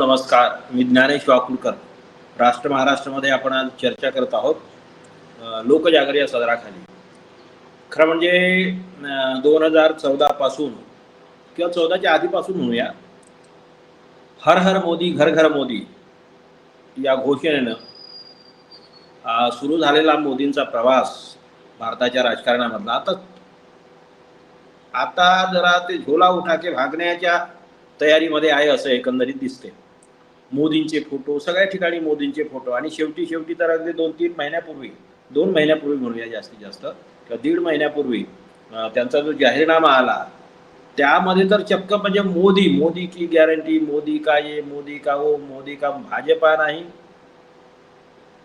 नमस्कार मी ज्ञानेश वाकुलकर. राष्ट्र महाराष्ट्रामध्ये आपण आज चर्चा करत आहोत लोकजागर या सदराखाली. खरं म्हणजे दोन हजार चौदा पासून किंवा चौदाच्या आधीपासून म्हणूया हर हर मोदी घर घर मोदी या घोषणेनं सुरू झालेला मोदींचा प्रवास भारताच्या राजकारणामधला आता. आता जरा ते झोला उठाके भागण्याच्या तयारीमध्ये आहे असं एकंदरीत दिसते मोदींचे फोटो सगळ्या ठिकाणी मोदींचे फोटो. आणि शेवटी शेवटी तर अगदी दोन तीन महिन्यापूर्वी दोन महिन्यापूर्वी म्हणूया जास्तीत जास्त किंवा दीड महिन्यापूर्वी त्यांचा जो जाहीरनामा आला त्यामध्ये तर चक्क म्हणजे मोदी मोदी की गॅरंटी मोदी का ये मोदी का हो मोदी का भाजपा नाही.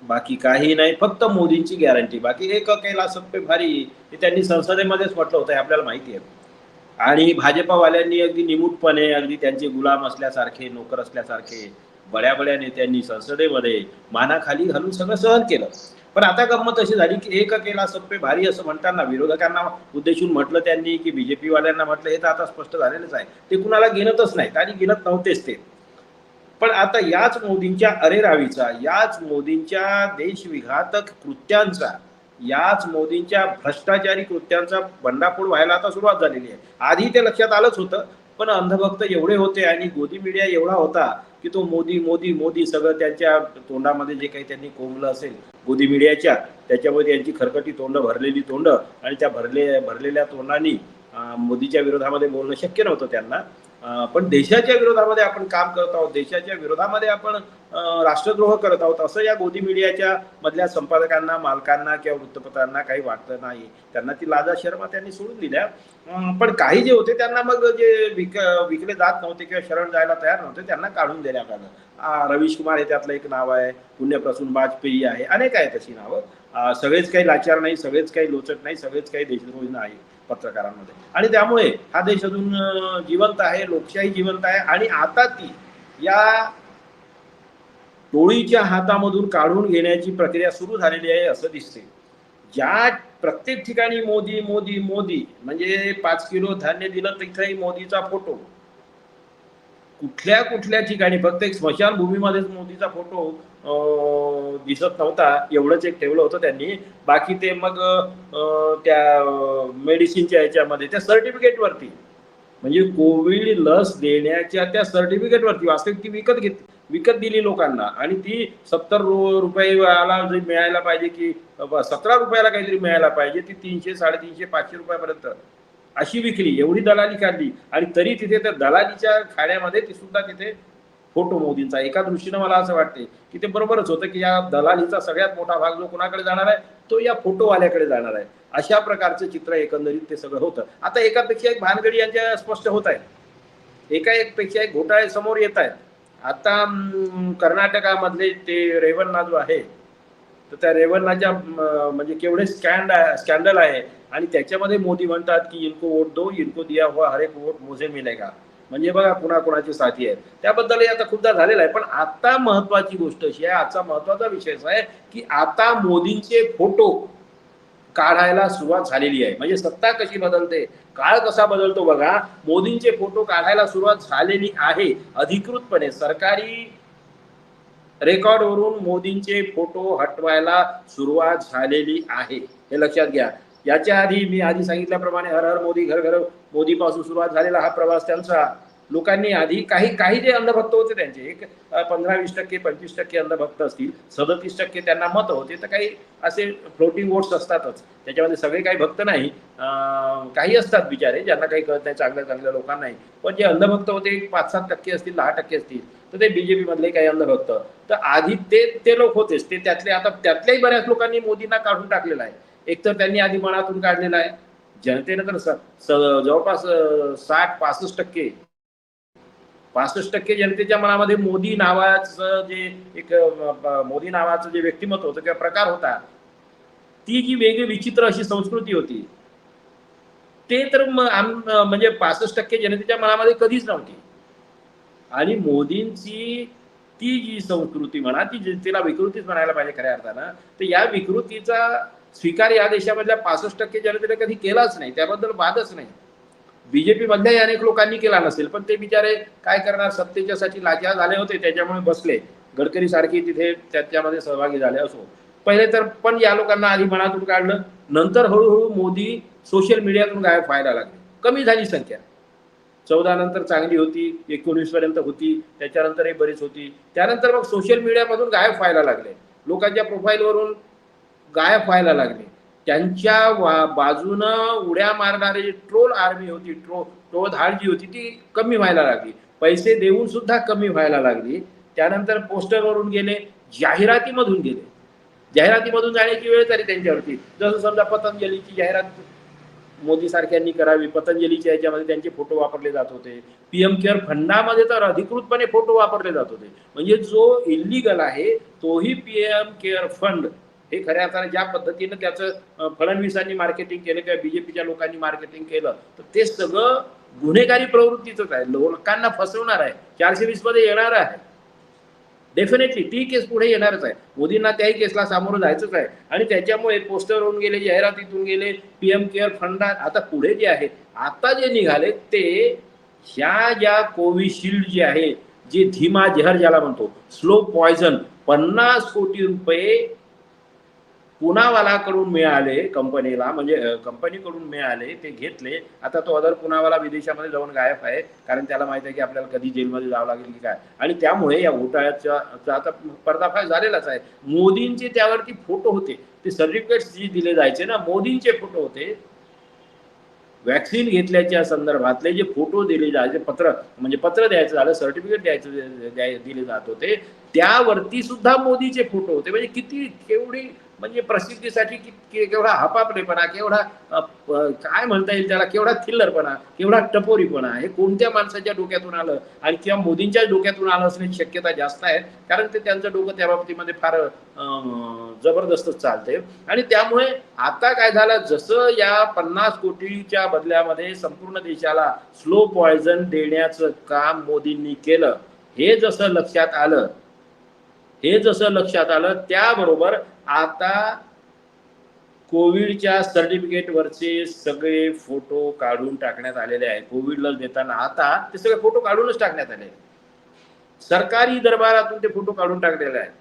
बाकी काही नाही फक्त मोदींची गॅरंटी बाकी एक केला सप्पे भारी हे त्यांनी संसदेमध्येच म्हटलं होतं हे आपल्याला माहिती आहे. आणि भाजपावाल्यांनी अगदी निमूटपणे अगदी त्यांचे गुलाम असल्यासारखे नोकर असल्यासारखे बड्या बड्या नेत्यांनी संसदेमध्ये मानाखाली घालून सगळं सहन केलं. पण आता गंमत अशी झाली की एक केला सप्पे भारी असं म्हणताना विरोधकांना उद्देशून म्हटलं त्यांनी की बीजेपी वाल्यांना म्हटलं हे तर आता स्पष्ट झालेलंच आहे. ते कुणाला गिनतच नाहीत आणि गिनत नव्हतेच ते. पण आता याच मोदींच्या अरेरावीचा याच मोदींच्या देशविघातक कृत्यांचा याच मोदींच्या भ्रष्टाचारी कृत्यांचा बंडाफोड व्हायला आता सुरुवात झालेली आहे. आधी ते लक्षात आलंच होतं पण अंधभक्त एवढे होते आणि गोदी मीडिया एवढा होता की तो मोदी मोदी मोदी सगळं त्यांच्या तोंडामध्ये जे काही त्यांनी कोंबलं असेल गोदी मीडियाच्या त्याच्यामध्ये त्यांची खरकटी तोंड भरलेली तोंड आणि त्या भरले भरलेल्या तोंडांनी मोदीच्या विरोधामध्ये बोलणं शक्य नव्हतं त्यांना. पण देशाच्या विरोधामध्ये आपण काम करत आहोत. देशाच्या विरोधामध्ये आपण राष्ट्रद्रोह करत आहोत. असं या गोदी मीडियाच्या मधल्या संपादकांना मालकांना किंवा वृत्तपत्रांना काही वाटलं नाही. त्यांना ती लाजा शर्मा त्यांनी सोडून दिल्या. पण काही जे होते त्यांना मग जे विक विकले जात नव्हते किंवा शरण जायला तयार नव्हते त्यांना काढून देण्यात आलं. रवीश कुमार हे त्यातलं एक नाव आहे. पुण्यप्रसून वाजपेयी आहे. अनेक आहेत तशी नावं. सगळेच काही लाचार नाही सगळेच काही लोचक नाही सगळेच काही देशद्रोही नाही. पत्रकारांमध्ये. आणि त्यामुळे हा देश अजून जिवंत आहे लोकशाही जिवंत आहे. आणि आता ती या टोळीच्या हातामधून काढून घेण्याची प्रक्रिया सुरू झालेली आहे असं दिसते. ज्या प्रत्येक ठिकाणी मोदी मोदी मोदी म्हणजे पाच किलो धान्य दिलं तिथेही मोदीचा फोटो. कुठल्या कुठल्या ठिकाणी फक्त एक स्मशानभूमीमध्येच मोदीचा फोटो दिसत नव्हता. एवढंच एक ठेवलं होतं त्यांनी. बाकी ते मग त्या मेडिसिनच्या ह्याच्यामध्ये त्या सर्टिफिकेटवरती. म्हणजे कोविड लस देण्याच्या त्या सर्टिफिकेटवरती वास्तविक ती विकत घेत विकत दिली लोकांना. आणि ती सत्तर रुपयाला जे मिळायला पाहिजे की सतरा रुपयाला काहीतरी मिळायला पाहिजे ती तीनशे साडेतीनशे पाचशे रुपयापर्यंत अशी विकली. एवढी दलाली काढली आणि तरी तिथे त्या दलालीच्या खाण्यामध्ये ती सुद्धा तिथे फोटो मोदींचा. एका दृष्टीनं मला असं वाटते की ते बरोबरच होतं की या दलालीचा सगळ्यात मोठा भाग जो कोणाकडे जाणार आहे तो या फोटोवाल्याकडे जाणार आहे. अशा प्रकारचं चित्र एकंदरीत ते सगळं होतं. आता एकापेक्षा एक भानगडी यांच्या स्पष्ट होत आहे एका एक पेक्षा एक घोटाळे समोर येत आहेत. आता कर्नाटकामधले ते रेवन्ना जो आहे तर त्या रेवन्नाच्या म्हणजे केवढे स्कॅन्ड स्कॅन्डल आहे. आणि त्याच्यामध्ये मोदी म्हणतात की इनको वोट दो इनको दिया हुआ हर एक वोट मुझे मिलेगा. म्हणजे बघा कुणाकुणाची साथी आहे. त्याबद्दलही आता खूपदा झालेला आहे पण आता महत्वाची गोष्ट अशी आहे आजचा महत्त्वाचा विषय असा आहे की आता मोदींचे फोटो काढायला सुरुवात झालेली आहे. म्हणजे सत्ता कशी बदलते काळ कसा बदलतो बघा मोदींचे फोटो काढायला सुरुवात झालेली आहे अधिकृतपणे. सरकारी रेकॉर्डवरून मोदींचे फोटो हटवायला सुरुवात झालेली आहे. हे लक्षात घ्या. याच्या आधी मी आधी सांगितल्याप्रमाणे हर हर मोदी घर घर मोदी पासून सुरुवात झालेला हा प्रवास त्यांचा. लोकांनी आधी काही काही जे अंधभक्त होते त्यांचे एक पंधरा वीस टक्के पंचवीस टक्के अंधभक्त असतील सदतीस टक्के त्यांना मत होते तर काही असे फ्लोटिंग वोट्स असतातच. त्याच्यामध्ये सगळे काही भक्त नाही. काही असतात बिचारे ज्यांना काही कळत नाही चांगल्या चांगल्या लोकांनाही पण जे अंधभक्त होते पाच सात टक्के असतील दहा टक्के असतील तर ते बीजेपी मधले काही अंधभक्त. तर आधी ते ते लोक होतेच. ते त्यातले आता त्यातल्याही बऱ्याच लोकांनी मोदींना काढून टाकलेलं आहे. एकतर त्यांनी आधी मनातून काढलेला आहे. जनतेनं तर जवळपास साठ पासष्ट टक्के पासष्ट टक्के जनतेच्या मनामध्ये मोदी नावाचं जे एक मोदी नावाचं जे व्यक्तिमत्व होतं किंवा प्रकार होता ती जी वेगळी विचित्र अशी संस्कृती होती ते तर म्हणजे पासष्ट टक्के जनतेच्या मनामध्ये कधीच नव्हती. आणि मोदींची ती जी संस्कृती म्हणा ती जनतेला तिला विकृतीच म्हणायला पाहिजे खऱ्या अर्थानं तर या विकृतीचा स्वीकार या देशामधल्या पासष्ट टक्के जनतेने कधी केलाच नाही त्याबद्दल वादच नाही. बीजेपी मधल्याही अनेक लोकांनी केला नसेल पण ते बिचारे काय करणार सत्तेच्यासाठी लाचार झाले होते त्याच्यामुळे बसले. गडकरी सारखी तिथे त्याच्यामध्ये सहभागी झाले असो. पहिले तर पण या लोकांना आधी मनातून काढलं नंतर हळूहळू मोदी सोशल मीडियातून गायब व्हायला लागले. कमी झाली संख्या. चौदा नंतर चांगली होती एकोणीस पर्यंत होती त्याच्यानंतरही बरीच होती. त्यानंतर मग सोशल मीडियामधून गायब व्हायला लागले. लोकांच्या प्रोफाईलवरून गायब व्हायला लागले. त्यांच्या वा बाजूनं उड्या मारणारी जी ट्रोल आर्मी होती ट्रो टोळधाड जी होती ती कमी व्हायला लागली. पैसे देऊन सुद्धा कमी व्हायला लागली. त्यानंतर पोस्टरवरून गेले जाहिरातीमधून गेले. जाहिरातीमधून जाण्याची वेळ तरी त्यांच्यावरती. जसं समजा पतंजलीची जाहिरात मोदी सारख्यांनी करावी पतंजलीच्या याच्यामध्ये त्यांचे फोटो वापरले जात होते. पीएम केअर फंडामध्ये तर अधिकृतपणे फोटो वापरले जात होते. म्हणजे जो इलिगल आहे तोही पीएम केअर फंड. हे खऱ्या अर्थाने ज्या पद्धतीनं त्याचं फडणवीसांनी मार्केटिंग केलं किंवा बीजेपीच्या लोकांनी मार्केटिंग केलं तर ते सगळं गुन्हेगारी प्रवृत्तीच आहे. लोकांना फसवणार आहे. चारशे वीसमध्ये येणार आहे. डेफिनेटली ती केस पुढे येणारच आहे. मोदींना त्याही केसला सामोरं जायचंच आहे. आणि त्याच्यामुळे पोस्टरवरून गेले जाहिरातीतून गेले पीएम केअर फंडा आता पुढे जे आहे आता जे निघाले ते ह्या ज्या कोविशिल्ड जे आहे जे धीमा जहर ज्याला म्हणतो स्लो पॉयझन पन्नास कोटी रुपये पुनावालाकडून मिळाले कंपनीला म्हणजे कंपनीकडून मिळाले ते घेतले. आता तो अदर पुनावाला विदेशामध्ये जाऊन गायब आहे कारण त्याला माहिती आहे की आपल्याला कधी जेलमध्ये जावं लागेल की काय. आणि त्यामुळे या घोटाळ्याचा आता पर्दाफाश झालेलाच आहे. मोदींचे त्यावरती फोटो होते. ते सर्टिफिकेट्स जी दिले जायचे ना मोदींचे फोटो होते. वॅक्सिन घेतल्याच्या संदर्भातले जे फोटो दिले जायचे पत्र म्हणजे पत्र द्यायचं झालं सर्टिफिकेट द्यायचं दिले जात होते. त्यावरती सुद्धा मोदीचे फोटो होते. म्हणजे किती केवढी म्हणजे प्रसिद्धीसाठी केवढा हपापलेपणा केवढा काय म्हणता येईल त्याला केवढा थिल्लरपणा केवढा टपोरीपणा हे कोणत्या माणसाच्या डोक्यातून आलं? आणि किंवा मोदींच्या डोक्यातून आलं असण्याची शक्यता जास्त आहे कारण ते त्यांचं डोकं त्या बाबतीमध्ये फार अं, जबरदस्तच चालते आणि त्यामुळे आता काय झालं जसं या पन्नास कोटीच्या बदल्यामध्ये संपूर्ण देशाला स्लो पॉयझन देण्याचं काम मोदींनी केलं हे जसं लक्षात आलं हे जसं लक्षात आलं त्याबरोबर आता कोविडच्या सर्टिफिकेटवरचे सगळे फोटो काढून टाकण्यात आलेले आहे कोविड लस देताना आता ते सगळे फोटो काढूनच टाकण्यात आले सरकारी दरबारातून ते फोटो काढून टाकलेले आहेत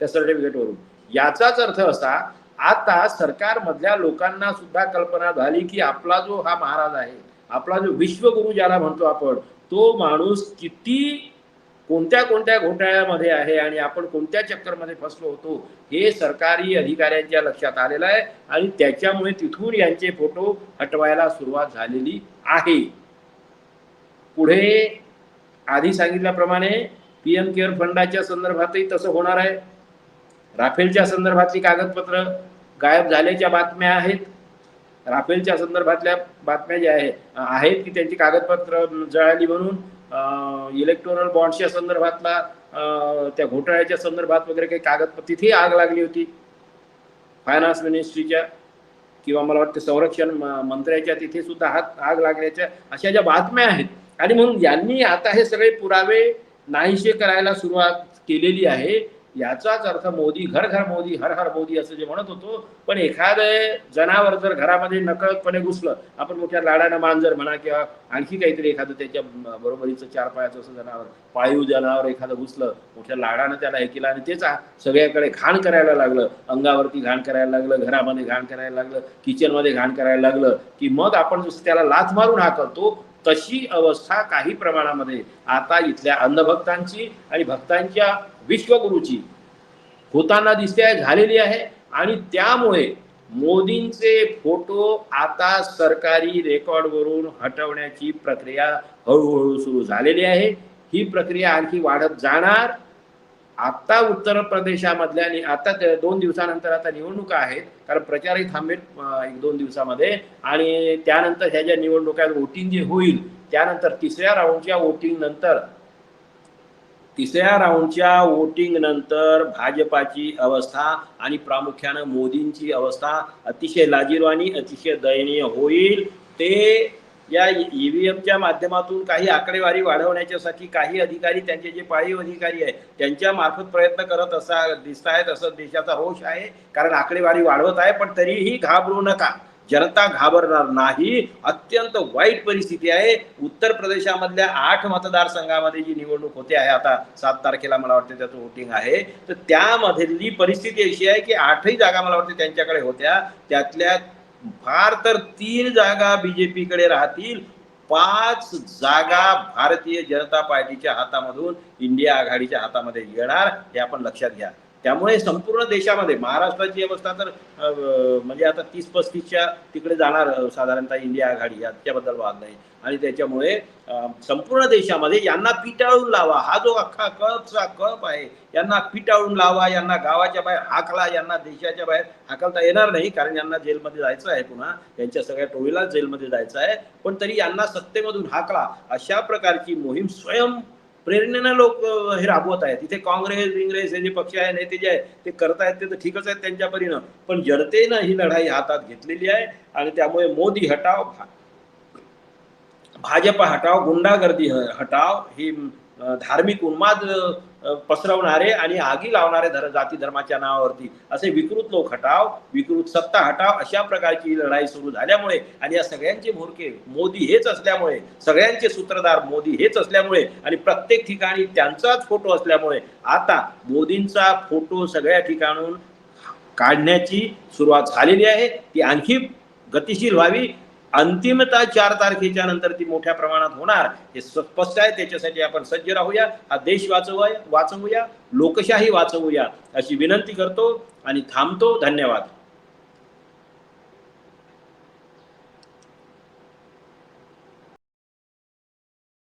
त्या सर्टिफिकेटवरून याचाच अर्थ असा आता सरकारमधल्या लोकांना सुद्धा कल्पना झाली की आपला जो हा महाराज आहे आपला जो विश्वगुरु ज्याला म्हणतो आपण तो माणूस किती कोणत्या कोणत्या घोटाळ्यामध्ये आहे आणि आपण कोणत्या चक्करमध्ये फसलो होतो हे सरकारी अधिकाऱ्यांच्या लक्षात आलेलं आहे आणि त्याच्यामुळे तिथून यांचे फोटो हटवायला सुरुवात झालेली आहे. पुढे आधी सांगितल्याप्रमाणे पीएम केअर फंडाच्या संदर्भातही तसं होणार आहे. राफेलच्या संदर्भातली कागदपत्र गायब झाल्याच्या बातम्या आहेत. राफेलच्या संदर्भातल्या बातम्या ज्या आहेत की त्यांची कागदपत्र जळाली म्हणून इलेक्टोरल बॉन्ड्सच्या संदर्भातला त्या घोटाळ्याच्या संदर्भात वगैरे काही कागदपत्र तिथेही आग लागली होती. फायनान्स मिनिस्ट्रीच्या किंवा मला वाटतं संरक्षण मंत्र्याच्या तिथे सुद्धा हात आग लागल्याच्या अशा ज्या बातम्या आहेत. आणि म्हणून यांनी आता हे सगळे पुरावे नाहीशे करायला सुरुवात केलेली आहे. याचाच अर्थ मोदी घर घर मोदी हर हर मोदी असं जे म्हणत होतो. पण एखादं जनावर जर घरामध्ये नकळतपणे घुसलं आपण मोठ्या लाडानं मांजर म्हणा किंवा आणखी काहीतरी एखादं त्याच्या बरोबरीचं चार पायाचं असं जनावर पाळीव जनावर एखादं घुसलं मोठ्या लाडानं त्याला हे केलं आणि तेच सगळ्याकडे घाण करायला लागलं. अंगावरती घाण करायला लागलं घरामध्ये घाण करायला लागलं किचनमध्ये घाण करायला लागलं की मग आपण जसं त्याला लाच मारून हाकलतो तशी अवस्था काही प्रमाणामध्ये आता इथल्या अंधभक्तांची आणि भक्तांच्या विश्वगुरूची होताना दिसते आहे झालेली आहे. आणि त्यामुळे मोदींचे फोटो आता सरकारी रेकॉर्डवरून हटवण्याची प्रक्रिया हळूहळू सुरू झालेली आहे. ही प्रक्रिया आणखी वाढत जाणार. आता उत्तर प्रदेशामधल्या आता दोन दिवसानंतर आता निवडणुका आहेत. कारण प्रचारही थांबेल एक दोन दिवसामध्ये. आणि त्यानंतर ह्या ज्या निवडणुका वोटिंग जे होईल त्यानंतर तिसऱ्या राऊंडच्या वोटिंग नंतर तिसऱ्या राऊंडच्या वोटिंग नंतर भाजपाची अवस्था आणि प्रामुख्यानं मोदींची अवस्था अतिशय लाजीरवाणी अतिशय दयनीय होईल. ते या ईव्हीएमच्या माध्यमातून काही आकडेवारी वाढवण्याच्यासाठी काही अधिकारी त्यांचे जे पाळीव अधिकारी आहे त्यांच्या मार्फत प्रयत्न करत असा दिसत आहेत असं देशाचा रोष आहे. कारण आकडेवारी वाढवत आहे पण तरीही घाबरू नका. जनता घाबरणार नाही. अत्यंत वाईट परिस्थिती आहे. उत्तर प्रदेशामधल्या आठ मतदारसंघामध्ये जी निवडणूक होते आहे आता सात तारखेला मला वाटते त्याचं वोटिंग आहे. तर त्यामधली परिस्थिती अशी आहे की आठही जागा मला वाटते त्यांच्याकडे होत्या. त्यातल्या फार तर तीन जागा बीजेपीकडे राहतील. पाच जागा भारतीय जनता पार्टीच्या हातामधून इंडिया आघाडीच्या हातामध्ये येणार हे आपण लक्षात घ्या. त्यामुळे संपूर्ण देशामध्ये महाराष्ट्राची अवस्था तर म्हणजे आता तीस पस्तीसच्या तिकडे जाणार साधारणतः इंडिया आघाडी याच्याबद्दल वाद नाही. आणि त्याच्यामुळे संपूर्ण देशामध्ये यांना पिटाळून लावा. हा जो अख्खा कळपचा कळप आहे यांना पिटाळून लावा यांना गावाच्या बाहेर हाकला यांना देशाच्या बाहेर हाकलता येणार नाही कारण यांना जेलमध्ये जायचं आहे पुन्हा. यांच्या सगळ्या टोळीला जेलमध्ये जायचं आहे. पण तरी यांना सत्तेमधून हाकला. अशा प्रकारची मोहीम स्वयं प्रेरणेनं लोक हे राबवत आहेत. इथे काँग्रेस विंग्रेस हे जे पक्ष आहे नेते जे आहेत ते करतायत ते तर ठीकच आहेत त्यांच्या परीनं. पण जनतेनं ही लढाई हातात घेतलेली आहे आणि त्यामुळे मोदी हटाव भा- भाजप हटाव गुंडागर्दी हटाव ही धार्मिक उन्माद पसरवणारे आणि आगी लावणारे धर जाती धर्माच्या नावावरती. असे विकृत लोक हटाव विकृत सत्ता हटाव अशा प्रकारची लढाई सुरू झाल्यामुळे आणि या सगळ्यांचे म्होरके मोदी हेच असल्यामुळे सगळ्यांचे सूत्रधार मोदी हेच असल्यामुळे आणि प्रत्येक ठिकाणी त्यांचाच फोटो असल्यामुळे आता मोदींचा फोटो सगळ्या ठिकाणून काढण्याची सुरुवात झालेली आहे. ती आणखी गतिशील व्हावी अंतिमता चार तारखेच्या नंतर ती मोठ्या प्रमाणात होणार. हे स्पष्ट आहे. त्याच्यासाठी आपण सज्ज राहूया. हा देश वाचवूया वाचवूया. लोकशाही वाचवूया अशी विनंती करतो आणि थांबतो. धन्यवाद.